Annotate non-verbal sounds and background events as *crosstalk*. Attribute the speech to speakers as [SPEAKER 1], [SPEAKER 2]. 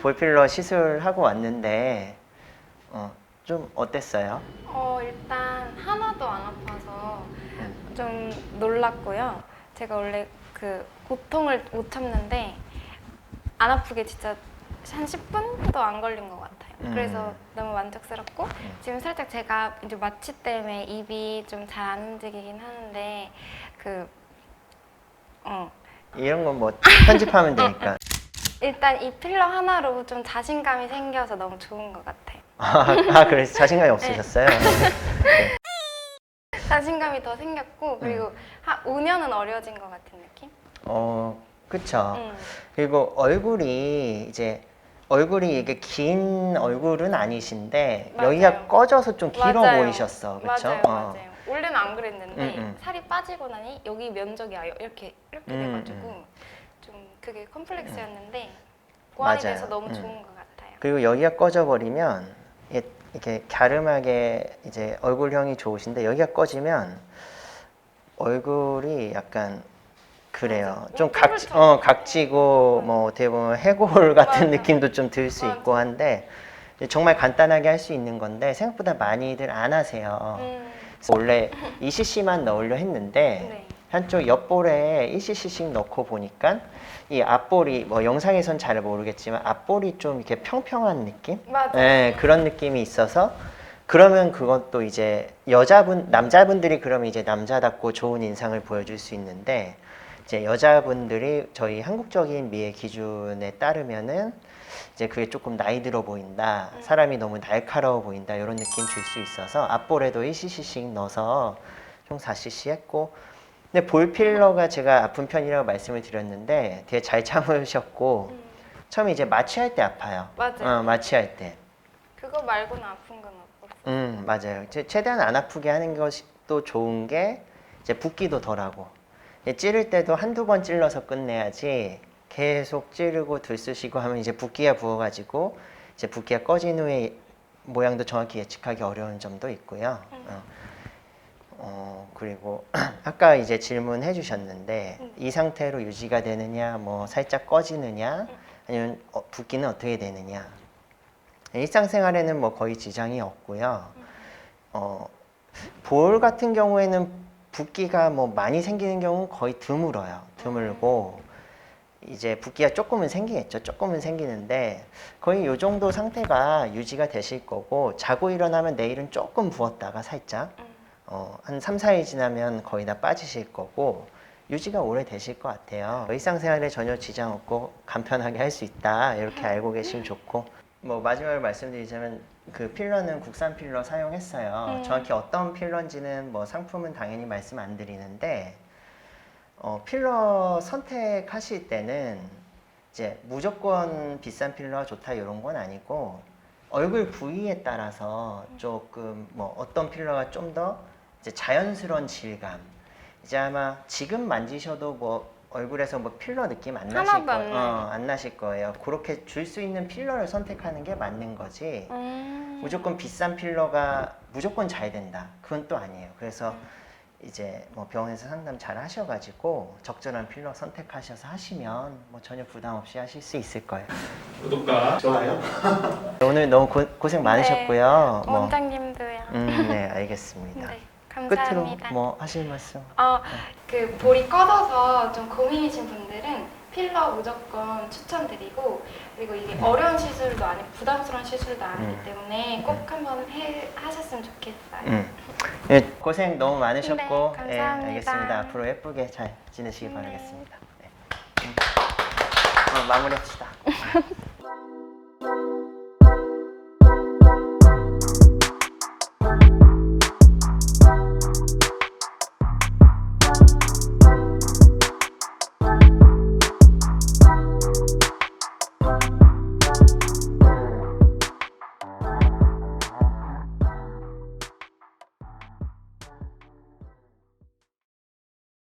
[SPEAKER 1] 볼필러 시술하고 왔는데 어, 좀 어땠어요?
[SPEAKER 2] 어, 일단 하나도 안 아파서
[SPEAKER 1] 음.
[SPEAKER 2] 좀 놀랐고요. 제가 원래 그 고통을 못 참는데 안 아프게 진짜 한 10분도 안 걸린 것 같아요.
[SPEAKER 1] 음.
[SPEAKER 2] 그래서 너무 만족스럽고 지금 살짝 제가 이제 마취 때문에 입이 좀 잘 안 움직이긴 하는데 그 어.
[SPEAKER 1] 이런 건 뭐 편집하면 되니까. *laughs*
[SPEAKER 2] 일단 이 필러 하나로 좀 자신감이 생겨서 너무 좋은 것 같아요.
[SPEAKER 1] 아, 아, 그래서 자신감이 없으셨어요? *laughs*
[SPEAKER 2] 자신감이 더 생겼고 그리고 한 5년은 어려진 것 같은 느낌?
[SPEAKER 1] 어, 그쵸.
[SPEAKER 2] 음.
[SPEAKER 1] 그리고 얼굴이 이제 얼굴이 이게 긴 얼굴은 아니신데
[SPEAKER 2] 맞아요.
[SPEAKER 1] 여기가 꺼져서 좀 길어
[SPEAKER 2] 맞아요.
[SPEAKER 1] 보이셨어, 그렇죠?
[SPEAKER 2] 맞아요, 맞아요. 원래는 안 그랬는데
[SPEAKER 1] 음, 음.
[SPEAKER 2] 살이 빠지고 나니 여기 면적이 아예 이렇게 이렇게
[SPEAKER 1] 음,
[SPEAKER 2] 돼가지고
[SPEAKER 1] 음.
[SPEAKER 2] 좀 그게 컴플렉스였는데 보완이
[SPEAKER 1] 맞아요.
[SPEAKER 2] 돼서 너무
[SPEAKER 1] 음.
[SPEAKER 2] 좋은 것 같아요.
[SPEAKER 1] 그리고 여기가 꺼져버리면 이게 이렇게 갸름하게 이제 얼굴형이 좋으신데 여기가 꺼지면 얼굴이 약간 그래요.
[SPEAKER 2] 맞아. 좀뭐
[SPEAKER 1] 각. 어, 각지고 뭐 어떻게 보면 해골 같은
[SPEAKER 2] 맞아.
[SPEAKER 1] 느낌도 좀 들 수
[SPEAKER 2] 맞아.
[SPEAKER 1] 있고 한데 정말 간단하게 할 수 있는 건데 생각보다 많이들 안 하세요.
[SPEAKER 2] 음,
[SPEAKER 1] 원래 2cc만 넣으려 했는데
[SPEAKER 2] 네.
[SPEAKER 1] 한쪽 옆볼에 1cc씩 넣고 보니까 이 앞볼이 뭐 영상에선 잘 모르겠지만 앞볼이 좀 이렇게 평평한 느낌?
[SPEAKER 2] 맞아요.
[SPEAKER 1] 네, 그런 느낌이 있어서 그러면 그것도 이제 여자분 남자분들이 그러면 이제 남자답고 좋은 인상을 보여줄 수 있는데 이제 여자분들이 저희 한국적인 미의 기준에 따르면은 이제 그게 조금 나이 들어 보인다
[SPEAKER 2] 음.
[SPEAKER 1] 사람이 너무 날카로워 보인다 이런 느낌 줄 수 있어서 앞볼에도 1cc씩 넣어서 총 4cc 했고 근데 볼 필러가 제가 아픈 편이라고 말씀을 드렸는데 되게 잘 참으셨고
[SPEAKER 2] 음,
[SPEAKER 1] 처음에 이제 마취할 때 아파요.
[SPEAKER 2] 맞아요.
[SPEAKER 1] 어, 마취할 때.
[SPEAKER 2] 그거 말고는 아픈 건 없어요.
[SPEAKER 1] 음, 맞아요. 제- 최대한 안 아프게 하는 것이 또 좋은 게 이제 붓기도 덜하고. 이제 찌를 때도 한두 번 찔러서 끝내야지 계속 찌르고 들쑤시고 하면 이제 붓기가 부어가지고 이제 붓기가 꺼진 후에 모양도 정확히 예측하기 어려운 점도 있고요. 어. 어, 그리고 *clears throat* 아까 이제 질문해 주셨는데
[SPEAKER 2] 음.
[SPEAKER 1] 이 상태로 유지가 되느냐, 뭐 살짝 꺼지느냐, 아니면 어, 붓기는 어떻게 되느냐. 일상생활에는 뭐 거의 지장이 없고요. 어, 볼 같은 경우에는 붓기가 뭐 많이 생기는 경우는 거의 드물어요. 드물고 이제 붓기가 조금은 생기겠죠. 조금은 생기는데 거의 요 정도 상태가 유지가 되실 거고 자고 일어나면 내일은 조금 부었다가 살짝
[SPEAKER 2] 음.
[SPEAKER 1] 어, 한 3, 4일 지나면 거의 다 빠지실 거고 유지가 오래 되실 것 같아요. 일상생활에 전혀 지장 없고 간편하게 할 수 있다 이렇게 알고 계시면 좋고 뭐 마지막으로 말씀드리자면 그 필러는 국산 필러 사용했어요.
[SPEAKER 2] 음.
[SPEAKER 1] 정확히 어떤 필러인지는 뭐 상품은 당연히 말씀 안 드리는데 어, 필러 선택하실 때는 이제 무조건 비싼 필러가 좋다 이런 건 아니고 얼굴 부위에 따라서 조금 뭐 어떤 필러가 좀더 이제 자연스러운 질감 이제 아마 지금 만지셔도 뭐 얼굴에서 뭐 필러 느낌 안 나실
[SPEAKER 2] 하나도 안
[SPEAKER 1] 거예요.
[SPEAKER 2] 나요.
[SPEAKER 1] 어, 안 나실 거예요. 그렇게 줄 수 있는 필러를 선택하는 게 맞는 거지.
[SPEAKER 2] 음.
[SPEAKER 1] 무조건 비싼 필러가 무조건 잘 된다. 그건 또 아니에요. 그래서 이제 뭐 병원에서 상담 잘 하셔가지고 적절한 필러 선택하셔서 하시면 뭐 전혀 부담 없이 하실 수 있을 거예요.
[SPEAKER 3] 구독과 좋아요. *laughs*
[SPEAKER 1] 오늘 너무 고, 고생 많으셨고요. 뭐,
[SPEAKER 2] 원장님도요.
[SPEAKER 1] 음, 네, *laughs* 알겠습니다.
[SPEAKER 2] 네, 감사합니다.
[SPEAKER 1] 뭐 하실 말씀?
[SPEAKER 2] 어, 그 볼이 꺼져서 좀 고민이신 분들은 필러 무조건 추천드리고 그리고 이게 어려운 시술도 아니고 부담스러운 시술도 아니기
[SPEAKER 1] 음.
[SPEAKER 2] 때문에 꼭 한번 해, 하셨으면 좋겠어요.
[SPEAKER 1] 음. 네, 고생 너무 많으셨고,
[SPEAKER 2] 네,
[SPEAKER 1] 예,
[SPEAKER 2] 감사합니다.
[SPEAKER 1] 알겠습니다. 앞으로 예쁘게 잘 지내시기
[SPEAKER 2] 네.
[SPEAKER 1] 바라겠습니다. 네. 음. 어, 마무리합시다. *laughs*